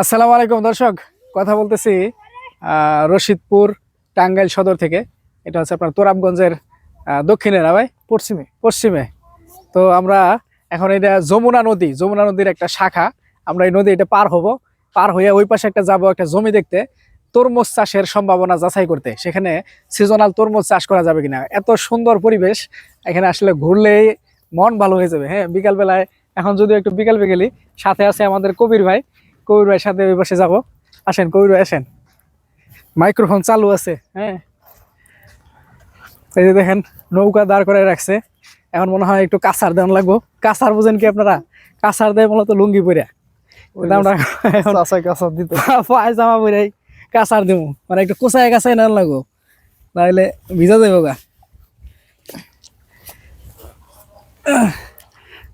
আসসালামু আলাইকুম দর্শক কথা বলতেছি রশিদপুর টাঙ্গাইল সদর থেকে। এটা হচ্ছে আপনার তোরাবগঞ্জের দক্ষিণে না ভাই? পশ্চিমে। পশ্চিমে। তো আমরা এখন এটা যমুনা নদী যমুনা নদীর একটা শাখা। আমরা এই নদী এটা পার হব। পার হয়ে ওই পাশে একটা যাব একটা জমি দেখতে। তরমুজ চাষের সম্ভাবনা যাচাই করতে। সেখানে সিজনাল তরমুজ চাষ করা যাবে কিনা? এত সুন্দর পরিবেশ। এখানে আসলে ঘুরলেই মন ভালো হয়ে যাবে। হ্যাঁ বিকালবেলায় এখন যদি একটু বিকাল বিকেলি সাথে আছে আমাদের কবির ভাই। কবির ভাইয়ের সাথে ওই পাশে যাব। আসেন কবির ভাই আসেন। মাইক্রোফোন চালু আছে হ্যাঁ। এই যে দেখেন নৌকা দাঁড় করে রাখছে। এখন মনে হয় একটু কাঁচার দেওয়ান লাগবো। কাঁচার বুঝেন কি আপনারা? কাঁচার দেয় মূলত লুঙ্গি পরে কিন্তু আমরা এখন কাঁচা কাঁচা দিতে। পায়জামা পরে কাঁচার দেবো মানে একটু কোচায় কাঁচায় নেন লাগবো। তাহলে ভিজা যাব গা।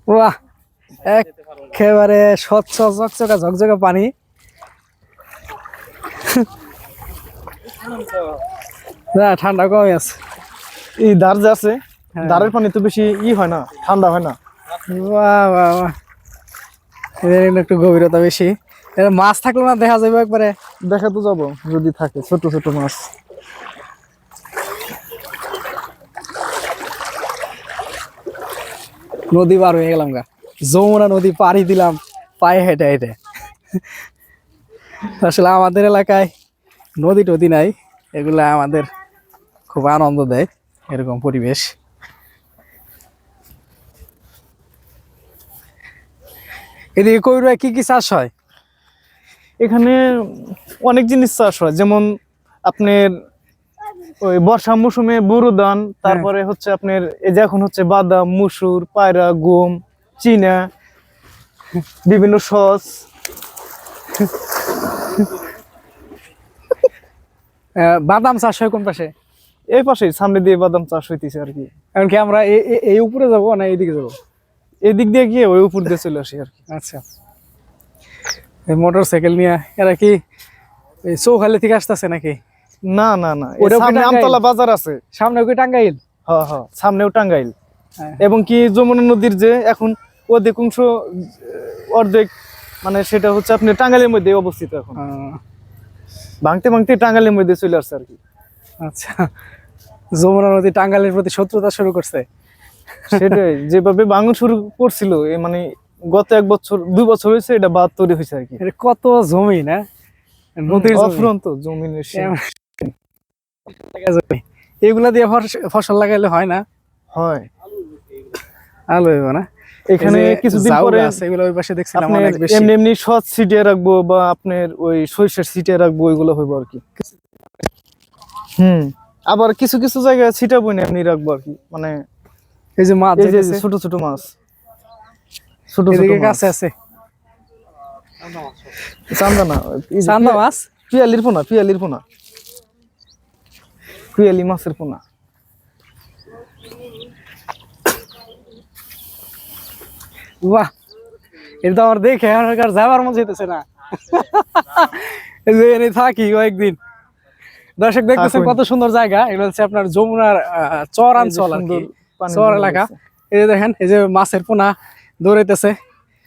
বাহ একেবারে স্বচ্ছ চকচকা ঝকঝকে পানি। না ঠান্ডা কমই আছে। এই দাঁড় যে আছে হ্যাঁ। দাঁড়ের পানি তো বেশি ই হয় না ঠান্ডা হয় না। বাহ বাহ বাহ। একটু গভীরতা বেশি। মাছ থাকল না দেখা যাবে একবারে। দেখা তো যাব যদি থাকে ছোট ছোট মাছ। নদী পার হয়ে গেলাম গা। যমুনা নদী পাড়ি দিলাম পায়ে হেঁটে হেঁটে। আসলে আমাদের এলাকায় নদী টদী নাই এগুলা আমাদের খুব আনন্দ দেয় এরকম পরিবেশ। এদিকে ভাই কি কি চাষ হয়? এখানে অনেক জিনিস চাষ হয় যেমন আপনার ওই বর্ষা মৌসুমে বুরু ধান তারপরে হচ্ছে আপনার এই যে এখন হচ্ছে বাদাম মুসুর পায়রা গম চীনা বিভিন্ন সস। বাদাম চাষ হয় কোন পাশে? এই পাশে সামনে দিয়ে বাদাম চাষ হইতেছে আর কি। এমনকি আমরা এই উপরে যাব না এইদিকে যাব? এদিক দিয়ে গিয়ে ওই উপর দিয়ে চলে আসি আর কি। আচ্ছা। এই মোটর সাইকেল নিয়ে এরা কি এই চৌখালি থেকে আসতেছে নাকি? না না না। সামনে আমতলা বাজার আছে। সামনে কি টাঙ্গাইল? হ্যাঁ হ্যাঁ সামনেও টাঙ্গাইল। এবং কি যমুনা নদীর যে এখন অধিকাংশ অর্ধেক মানে সেটা হচ্ছে আপনি টাঙ্গালের মধ্যে অবস্থিত এখন ভাঙতে ভাঙতে টাঙ্গাইলের মধ্যে চলে আসছে আর কি আচ্ছা যমুনা নদী টাঙ্গাইলের প্রতি শত্রুতা শুরু করছে সেটাই যেভাবে ভাঙন শুরু করছিল মানে গত এক বছর দুই বছর হয়েছে এটা বাদ তৈরি হয়েছে আর কি কত জমি না নদীর। অফুরন্ত জমি। এগুলা দিয়ে ফসল লাগাইলে হয় না হয় আলো হইব না। এখানে কিছুদিন পরে এগুলো ওই পাশে দেখছিলাম অনেক বেশি। এমনি এমনি সৎ ছিটিয়ে রাখব বা আপনার ওই সরিষার ছিটিয়ে রাখব ওইগুলো হইব আর কি। হুম আবার কিছু কিছু জায়গায় ছিটাবো না এমনি রাখব আর কি মানে এই যে মাছ যে ছোট ছোট মাছ ছোট ছোট কাছে আছে। চান্দা না চান্দা মাছ? পিয়ালির পোনা পিয়ালির পোনা। পিয়ালি মাছের পোনা। বাহ এটা তো আমার দেখে আমার যাবার মন যেতেছে না। যে এনে থাকি কয়েকদিন। দর্শক দেখতেছেন কত সুন্দর জায়গা। এগুলো হচ্ছে আপনার যমুনার চর অঞ্চল চর এলাকা। এই যে দেখেন এই যে মাছের পোনা দৌড়াইতেছে।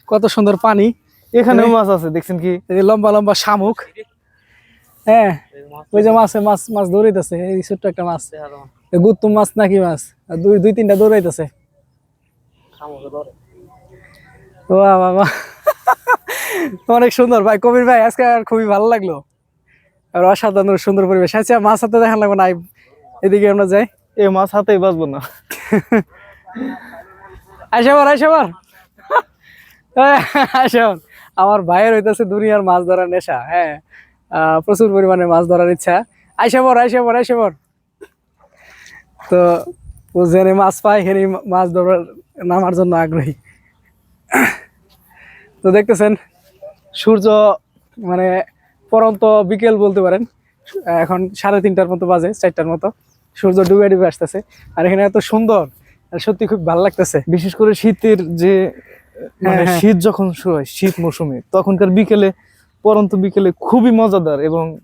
কত সুন্দর পানি। এখানেও মাছ আছে দেখছেন কি? এই যে লম্বা লম্বা শামুক। হ্যাঁ ওই যে মাছে মাছ মাছ দৌড়াইতেছে। এই ছোট্ট একটা মাছ। এই গুত্তুম মাছ নাকি মাছ? দুই দুই তিনটা দৌড়াইতেছে। বাহ। অনেক সুন্দর। ভাই কবির ভাই আজকে আর খুবই ভালো লাগল। আর অসাধারণ সুন্দর পরিবেশ। আচ্ছা মাছ হাতে দেখা লাগবে না? এদিকে আমরা যাই। এ মাছ হাতেই বাঁচবো না। আইসাবার আইসাবার আইসাবার আমার ভাইয়ের হইতেছে দুনিয়ার মাছ ধরার নেশা হ্যাঁ। আহ, প্রচুর পরিমাণে মাছ ধরার ইচ্ছা। আইসাবর আইসাবর আইসাবর তো ও জেনে মাছ পায় হেনে মাছ ধরার নামার জন্য আগ্রহী। তো দেখতেছেন সূর্য মানে পরন্ত বিকেল বলতে পারেন এখন সাড়ে তিনটার মতো বাজে চারটার মতো। সূর্য ডুবে ডুবে আসতেছে আর এখানে এত সুন্দর আর সত্যি খুব ভালো লাগতেছে। বিশেষ করে শীতের যে মানে হ্যাঁ। শীত যখন শুরু হয় শীত মৌসুমে তখনকার বিকেলে পরন্ত বিকেলে খুবই মজাদার এবং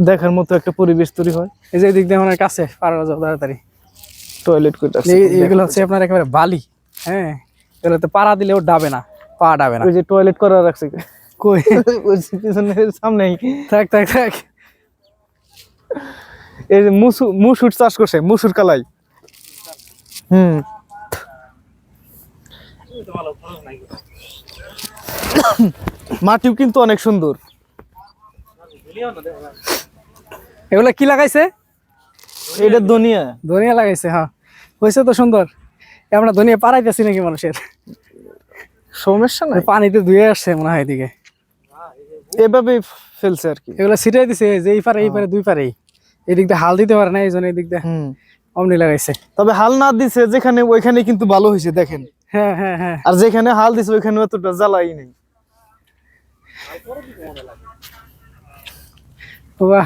দেখার মতো একটা পরিবেশ তৈরি হয়। এই যে এদিক দিয়ে আমার কাছে পারা তাড়াতাড়ি। টয়লেট করে রাখছে। এই- এগুলো হচ্ছে আপনার একেবারে বালি। হ্যাঁ এগুলোতে পাড়া দিলেও ডাবে না। পা ডাবে না। ওই যে টয়লেট করা রাখছে। কই? ওই পিছনে সামনেই। থাক থাক থাক। এই যে মুসু মুসুর চাষ করছে মুসুর কালাই। হুম। মাটিও কিন্তু অনেক সুন্দর। এগুলা কি লাগাইছে? এটা ধনিয়া। ধনিয়া লাগাইছে হ্যাঁ। হয়েছে তো সুন্দর। আমরা ধনিয়া পাড়াইতেছি নাকি মানুষের? সমস্যা নাই? পানিতে ধুয়ে আসছে মনে হয় এদিকে। এভাবে ফেলছে আর কি। এগুলো ছিটাই দিছে যে এই পারে এই পারে দুই পারেই এদিক দিয়ে হাল দিতে পারে না এই জন্য এদিক দিয়ে হুম। অমনি লাগাইছে। তবে হাল না দিছে যেখানে ওইখানে কিন্তু ভালো হয়েছে দেখেন। হ্যাঁ হ্যাঁ হ্যাঁ। আর যেখানে হাল দিছে ওইখানে অতটা জ্বালাই নেই। বাবা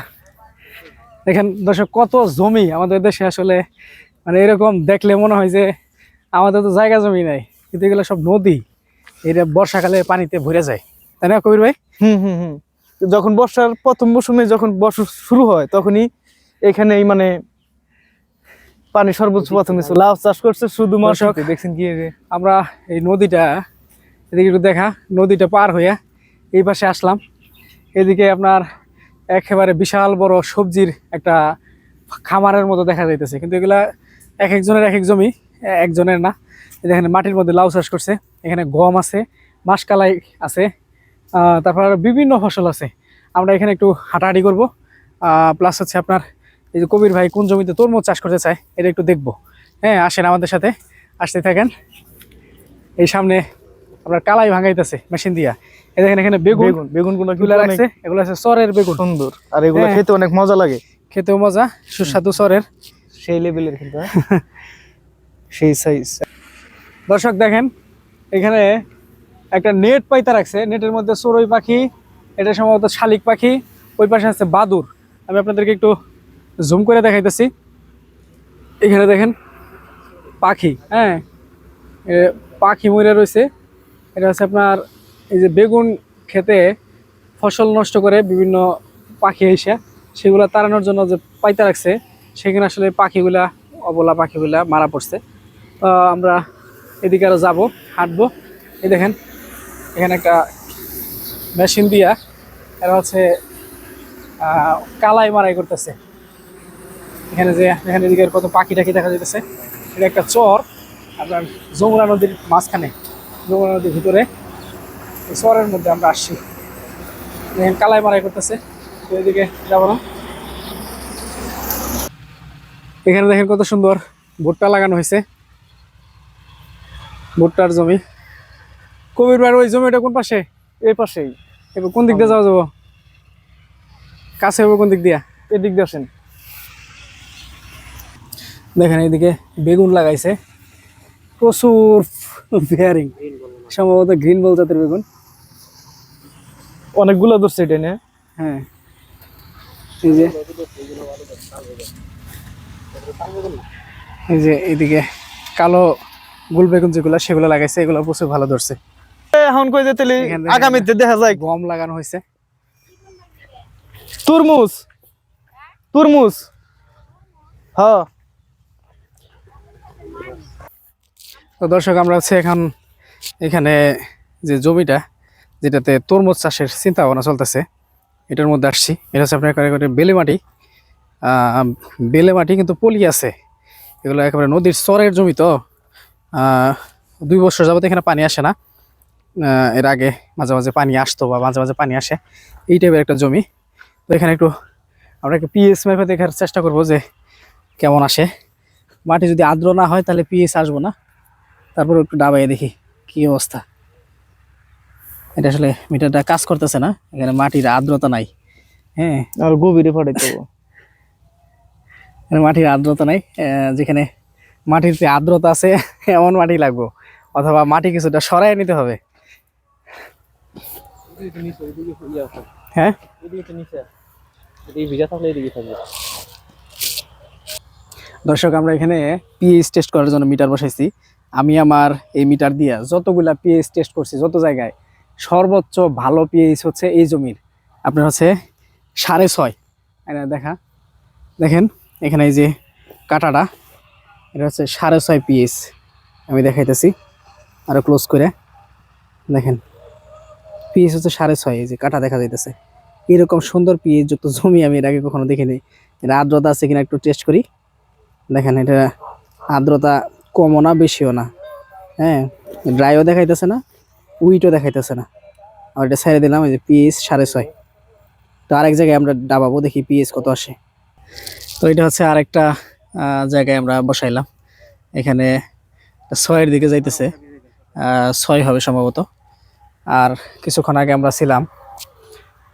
দেখেন দর্শক কত জমি আমাদের দেশে আসলে মানে এরকম দেখলে মনে হয় যে আমাদের তো জায়গা জমি নাই কিন্তু এগুলো সব নদী। এটা বর্ষাকালে পানিতে ভরে যায়। তাই না কবির ভাই? হুম হুম হুম। যখন বর্ষার প্রথম মৌসুমে যখন বর্ষা শুরু হয় তখনই এখানে মানে পানি সর্বোচ্চ প্রথমে লাউ চাষ করছে শুধু মশক দেখছেন কি আমরা এই নদীটা এদিকে একটু দেখা নদীটা পার হইয়া এই পাশে আসলাম। এদিকে আপনার একেবারে বিশাল বড় সবজির একটা খামারের মতো দেখা যাইতেছে। কিন্তু এগুলা এক একজনের এক এক জমি একজনের না। দেখেন মাটির মধ্যে লাউ চাষ করছে এখানে গম আছে মাসকালাই আছে তারপর আরও বিভিন্ন ফসল আছে। আমরা এখানে একটু হাঁটাহাঁটি করব প্লাস হচ্ছে আপনার এই যে কবির ভাই কোন জমিতে তরমুজ চাষ করতে চায় এটা একটু দেখব। হ্যাঁ আসেন আমাদের সাথে আসতে থাকেন। এই সামনে আপনার কালাই ভাঙাইতেছে মেশিন দিয়া। এই দেখেন এখানে বেগুন বেগুন বেগুনগুলো রাখছে এগুলো আছে সরের বেগুন। সুন্দর আর এগুলো হ্যাঁ। খেতে অনেক মজা লাগে। খেতেও মজা সুস্বাদু সরের। সেই লেভেলের কিন্তু হ্যাঁ? সেই সাইজ দর্শক দেখেন, এখানে একটা নেট পাইতা রাখছে। নেটের মধ্যে চড়ুই পাখি, এটা সম্ভবত শালিক পাখি, ওই পাশে আছে বাদুর। আমি আপনাদেরকে একটু জুম করে দেখাইতেছি। এখানে দেখেন পাখি হ্যাঁ? পাখি মরে রয়েছে এটা হচ্ছে আপনার এই যে বেগুন খেতে ফসল নষ্ট করে বিভিন্ন পাখি এসে সেগুলো তাড়ানোর জন্য যে পাইতা রাখছে, সেখানে আসলে পাখিগুলা, অবলা পাখিগুলা মারা পড়ছে। আমরা এদিকে আরও যাব, হাঁটবো। এই দেখেন, এখানে একটা মেশিন দিয়া এরা হচ্ছে কালাই মারাই করতেছে। এখানে যে, এখানে এদিকে কত পাখি টাখি দেখা যাইতেছে। এটা একটা চর, আপনার যমুনা নদীর মাঝখানে, যমুনা নদীর ভিতরে। চরের মধ্যে আমরা আসছি। দেখেন, কালাই মারাই করতেছে। এদিকে যাব না। এখানে দেখেন কত সুন্দর ভুট্টা লাগানো হয়েছে। ভুট্টার জমি। কবির ভাই ওই জমিটা কোন পাশে? এই পাশেই। এবার কোন দিক দিয়ে যাওয়া যাব? কাছে হবে কোন দিক দিয়া? এদিক দিয়ে আসেন। দেখেন এইদিকে বেগুন লাগাইছে। প্রচুর বেয়ারিং সম্ভবত গ্রিন বল জাতের বেগুন। অনেকগুলো ধরছে এটা নিয়ে হ্যাঁ। এই যে। এই যে এইদিকে কালো গুল বেগুন যেগুলো সেগুলো লাগাইছে এগুলো প্রচুর ভালো ধরছে। এখন কই যেতে আগামীতে দেখা যায়। গম লাগানো হয়েছে। তরমুজ। তরমুজ। হ্যাঁ তো দর্শক আমরা হচ্ছে এখন এখানে যে জমিটা যেটাতে তরমুজ চাষের চিন্তা ভাবনা চলতেছে এটার মধ্যে আসছি। এটা হচ্ছে আপনার একেবারে বেলে মাটি। আহ, বেলে মাটি কিন্তু পলি আছে। এগুলো একেবারে নদীর চরের জমি তো। দুই বছর যাবত এখানে পানি আসে না। এর আগে মাঝে মাঝে পানি আসতো বা মাঝে মাঝে পানি আসে। এই টাইপের একটা জমি। তো এখানে একটু আমরা একটু পিএস ম্যাপে দেখার চেষ্টা করব যে কেমন আসে। মাটি যদি আর্দ্র না হয় তাহলে পিএস আসব না। তারপর একটু ডাবাইয়ে দেখি কি অবস্থা। এটা আসলে মিটারটা কাজ করতেছে না। এখানে মাটির আর্দ্রতা নাই। হ্যাঁ। আর গভীরে ফাটাইতে। এখানে মাটির আর্দ্রতা নাই। যেখানে মাটির যে আর্দ্রতা আছে, এমন মাটি লাগবো। অথবা মাটি কিছুটা সরাই নিতে হবে। হ্যাঁ? দর্শক, আমরা এখানে পিএইচ টেস্ট করার জন্য মিটার বসাইছি। আমি আমার এই মিটার দিয়ে যতগুলা পিএইচ টেস্ট করছি, যত জায়গায় সর্বোচ্চ ভালো পিএইচ হচ্ছে এই জমির। আপনার হচ্ছে সাড়ে ছয়। দেখা। দেখেন, এখানে এই যে কাটাটা। এটা হচ্ছে সাড়ে ছয় পিএইচ আমি দেখাইতেছি। আরও ক্লোজ করে। দেখেন। পিএইচ হচ্ছে সাড়ে ছয়, এই যে কাটা দেখা যাইতেছে। এরকম সুন্দর পিএইচ যুক্ত জমি আমি এর আগে কখনো দেখিনি। এটা আর্দ্রতা আছে কিনা একটু টেস্ট করি। দেখেন, এটা আর্দ্রতা কমও না, বেশিও না। হ্যাঁ ড্রাইও দেখাইতেছে না উইটও দেখাইতেছে না। আর এটা ছেড়ে দিলাম, এই যে পিএইচ সাড়ে ছয়। তো আরেক জায়গায় আমরা ডাবাবো, দেখি পিএইচ কত আসে। তো এটা হচ্ছে আরেকটা জায়গায় আমরা বসাইলাম। এখানে ছয়ের দিকে যাইতেছে। ছয় হবে সম্ভবত। আর কিছুক্ষণ আগে আমরা ছিলাম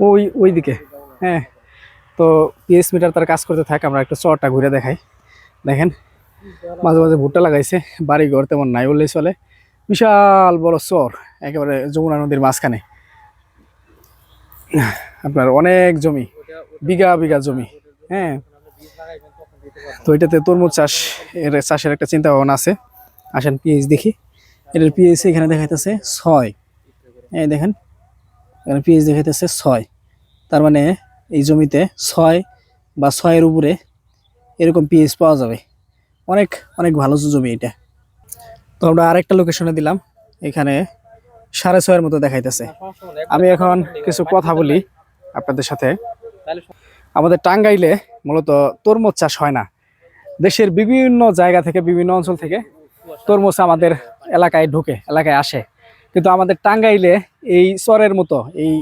ওই ওই দিকে। হ্যাঁ তো পিএস মিটার তার কাজ করতে থাকে, আমরা একটু চরটা ঘুরে দেখাই। দেখেন, মাঝে মাঝে ভুট্টা লাগাইছে বাড়ি ঘর তেমন নাই, বললেই চলে। বিশাল বড় চর, একেবারে যমুনা নদীর মাঝখানে। আপনার অনেক জমি, বিঘা বিঘা জমি। হ্যাঁ তো এটাতে তরমুজ চাষ এর চাষের একটা চিন্তা ভাবনা আছে। আসেন পিএইচ দেখি। এটার পিএইচ এখানে দেখাইতেছে ছয়। এই দেখেন, এখানে পিএইচ দেখাইতেছে ছয়। তার মানে এই জমিতে ছয় বা ছয়ের উপরে এরকম পিএইচ পাওয়া যাবে। অনেক অনেক ভালো জমি এটা। তো আমরা আরেকটা লোকেশনে দিলাম। এখানে সাড়ে ছয়ের মতো দেখাইতেছে। আমি এখন কিছু কথা বলি আপনাদের সাথে। আমাদের টাঙ্গাইলে মূলত তরমুজ চাষ হয় না। দেশের বিভিন্ন জায়গা থেকে বিভিন্ন অঞ্চল থেকে তরমুজ আমাদের এলাকায় ঢুকে এলাকায় আসে। কিন্তু আমাদের টাঙ্গাইলে এই চরের মতো এই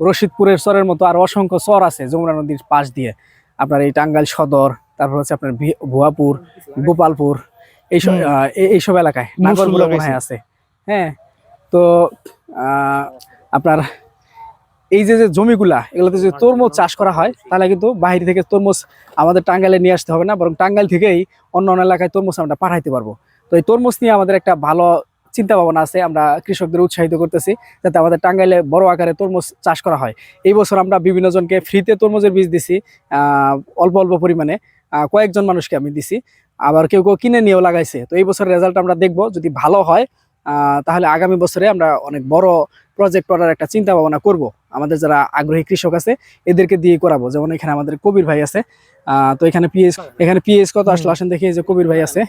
রশিদপুরের চরের মতো আর অসংখ্য চর আছে যমুনা নদীর পাশ দিয়ে। আপনার এই টাঙ্গাইল সদর তারপর হচ্ছে আপনার ভুয়াপুর গোপালপুর এইসব এইসব এলাকায় নাগরগুলো আছে। হ্যাঁ তো আহ, আপনার এই যে যে জমিগুলা, এগুলোতে যদি তরমুজ চাষ করা হয়, তাহলে কিন্তু বাইরে থেকে তরমুজ আমাদের টাঙ্গাইলে নিয়ে আসতে হবে না, বরং টাঙ্গাইল থেকেই অন্য অন্য এলাকায় তরমুজ আমরা পাঠাইতে পারব। তো এই তরমুজ নিয়ে আমাদের একটা ভালো চিন্তা ভাবনা আছে, আমরা কৃষকদের উৎসাহিত করতেছি যাতে আমাদের টাঙ্গাইলে বড় আকারে তরমুজ চাষ করা হয়। এই বছর আমরা বিভিন্ন জনকে ফ্রিতে তরমুজের বীজ দিছি অল্প অল্প পরিমাণে কয়েকজন মানুষকে আমি দিছি, আবার কেউ কেউ কিনে নিয়েও লাগাইছে। তো এই বছর রেজাল্ট আমরা দেখব, যদি ভালো হয় তাহলে আগামী বছরে আমরা অনেক বড় প্রজেক্ট করার একটা চিন্তা ভাবনা করব। আমাদের যারা আগ্রহী কৃষক আছে এদেরকে দিয়ে করাবো। যেমন এখানে আমাদের কবির ভাই আছে। তো এখানে পিএস এখানে পিএস কত আসলো? আসেন দেখি যে কবির ভাই আছে।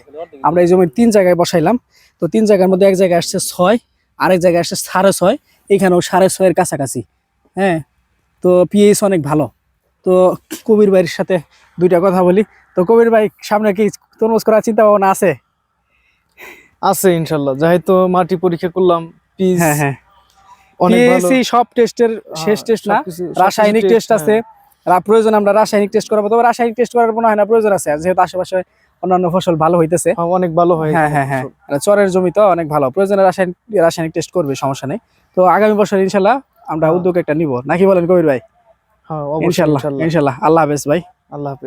আমরা এই জমি তিন জায়গায় বসাইলাম। তো তিন জায়গার মধ্যে এক জায়গায় আসছে ছয় আরেক জায়গায় আসছে সাড়ে ছয়। এখানেও সাড়ে ছয়ের কাছাকাছি। হ্যাঁ তো পিএস অনেক ভালো। তো কবির ভাইয়ের সাথে দুইটা কথা বলি। তো কবির ভাই সামনে কি তরমুজ করার চিন্তা ভাবনা আছে? আছে ইনশাল্লাহ। যেহেতু মাটি পরীক্ষা করলাম পিস হ্যাঁ হ্যাঁ। সব টেস্টের শেষ হ্যাঁ, টেস্ট না। রাসায়নিক টেস্ট আছে। হ্যাঁ। প্রয়োজন আমরা রাসায়নিক টেস্ট করাবো। তবে রাসায়নিক টেস্ট করার মনে হয় না প্রয়োজন আছে। যেহেতু আশেপাশে অন্যান্য ফসল ভালো হইতেছে। হ্যাঁ, অনেক ভালো হয় হ্যাঁ হ্যাঁ। হ্যাঁ চরের জমি তো অনেক ভালো। প্রয়োজনে রাসায়নিক রাসায়নিক টেস্ট করবে সমস্যা নেই। তো আগামী বছর ইনশাল্লাহ আমরা। উদ্যোগ একটা নিব। নাকি বলেন কবির ভাই? হ্যাঁ ইনশাল্লাহ ইনশাল্লাহ। ইনশাল্লাহ। আল্লাহ হাফেজ ভাই। আল্লাহ হাফেজ।